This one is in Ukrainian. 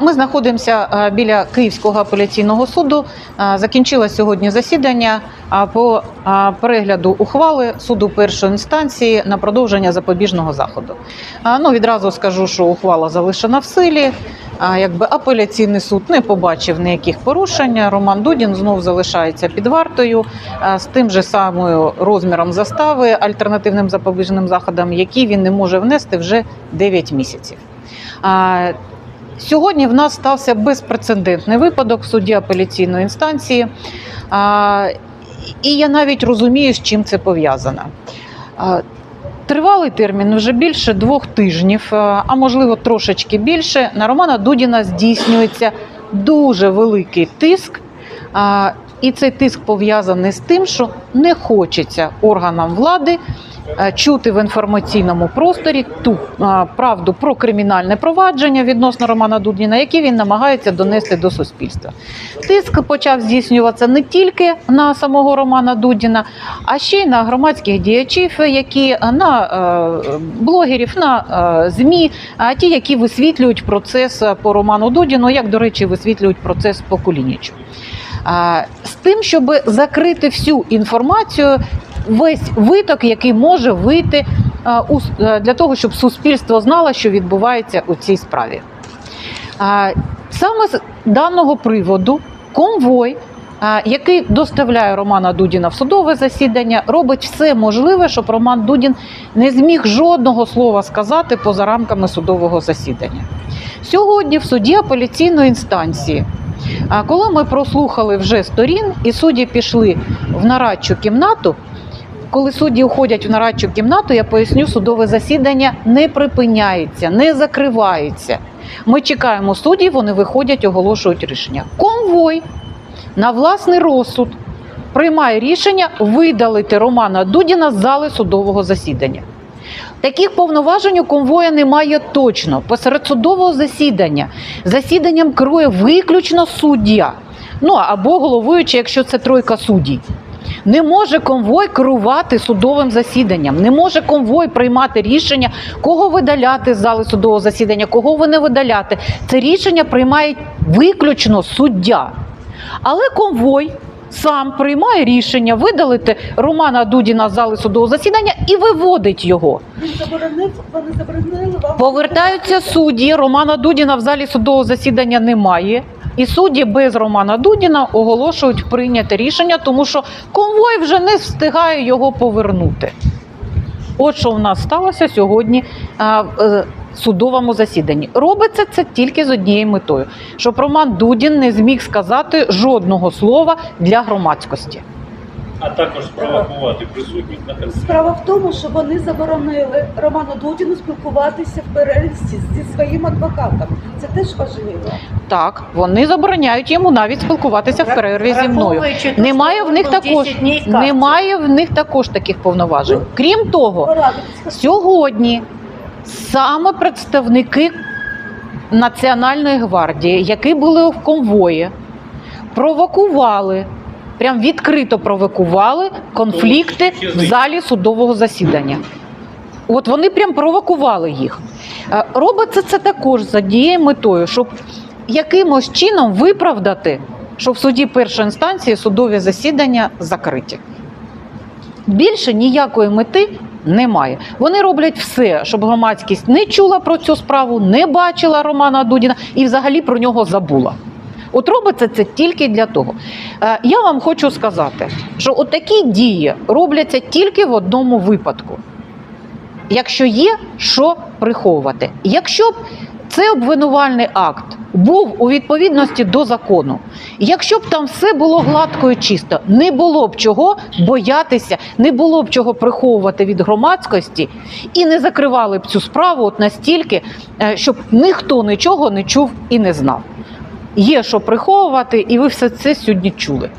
Ми знаходимося біля Київського апеляційного суду. А, Закінчилось сьогодні засідання по перегляду ухвали суду першої інстанції на продовження запобіжного заходу. Ну, відразу скажу, що ухвала залишена в силі. Якби апеляційний суд не побачив ніяких порушень. Роман Дудін знов залишається під вартою з тим же самою розміром застави альтернативним запобіжним заходом, які він не може внести вже 9 місяців. Сьогодні в нас стався безпрецедентний випадок в суді апеляційної інстанції. І я навіть розумію, з чим це пов'язано. Тривалий термін вже більше двох тижнів, а можливо трошечки більше. На Романа Дудіна здійснюється дуже великий тиск. І цей тиск пов'язаний з тим, що не хочеться органам влади е, чути в інформаційному просторі ту правду про кримінальне провадження відносно Романа Дудіна, які він намагається донести до суспільства. Тиск почав здійснюватися не тільки на самого Романа Дудіна, а ще й на громадських діячів, які на е, блогерів, на е, змі, а ті, які висвітлюють процес по Роману Дудіну, як до речі, висвітлюють процес по Кулінічу. З тим, щоб закрити всю інформацію, весь виток, який може вийти е, для того, щоб суспільство знало, що відбувається у цій справі. Саме з даного приводу конвой, який доставляє Романа Дудіна в судове засідання, робить все можливе, щоб Роман Дудін не зміг жодного слова сказати поза рамками судового засідання. Сьогодні в суді апеляційної інстанції, а, коли ми прослухали вже сторін і судді пішли в нарадчу кімнату. Коли судді уходять в нарадчу кімнату, я поясню, судове засідання не припиняється, не закривається. Ми чекаємо суддів, вони виходять, оголошують рішення. Конвой на власний розсуд приймає рішення видалити Романа Дудіна з зали судового засідання. Таких повноважень у конвоя немає точно. Посеред судового засідання засіданням керує виключно суддя. Ну або головуючий, якщо це тройка суддів. Не може конвой керувати судовим засіданням, не може конвой приймати рішення, кого видаляти з зали судового засідання, кого ви не видаляти. Це рішення приймає виключно суддя. Але конвой сам приймає рішення видалити Романа Дудіна з зали судового засідання і виводить його. Він заборонив, вони заборонили вам. Повертаються судді. Романа Дудіна в залі судового засідання немає. І судді без Романа Дудіна оголошують прийняте рішення, тому що конвой вже не встигає його повернути. От що в нас сталося сьогодні е, судовому засіданні. Робиться це тільки з однією метою, щоб Роман Дудін не зміг сказати жодного слова для громадськості. а також спровокувати присутніх на конфлікт. Справа в тому, що вони заборонили Роману Дудіну спілкуватися в перерві зі своїм адвокатом. Це теж важливо. Так, вони забороняють йому навіть спілкуватися в перерві зі мною. Немає в них також 10 днів карцеру. немає в них також таких повноважень. Крім того, сьогодні саме представники Національної гвардії, які були в конвої, провокували, прям відкрито провокували конфлікти в залі судового засідання. От вони прям провокували їх. Е, Робиться це також за однією метою, щоб якимось чином виправдати, що в суді першої інстанції судові засідання закриті. Більше ніякої мети немає. Вони роблять все, щоб громадськість не чула про цю справу, не бачила Романа Дудіна і взагалі про нього забула. От робиться це тільки для того. Е, Я вам хочу сказати, що такі дії робляться тільки в одному випадку. Якщо є що приховувати. Якщо б цей обвинувальний акт був у відповідності до закону, якщо б там все було гладко і чисто, не було б чого боятися, не було б чого приховувати від громадськості і не закривали б цю справу от настільки, е, щоб ніхто нічого не чув і не знав. Є що приховувати, і ви все це сьогодні чули.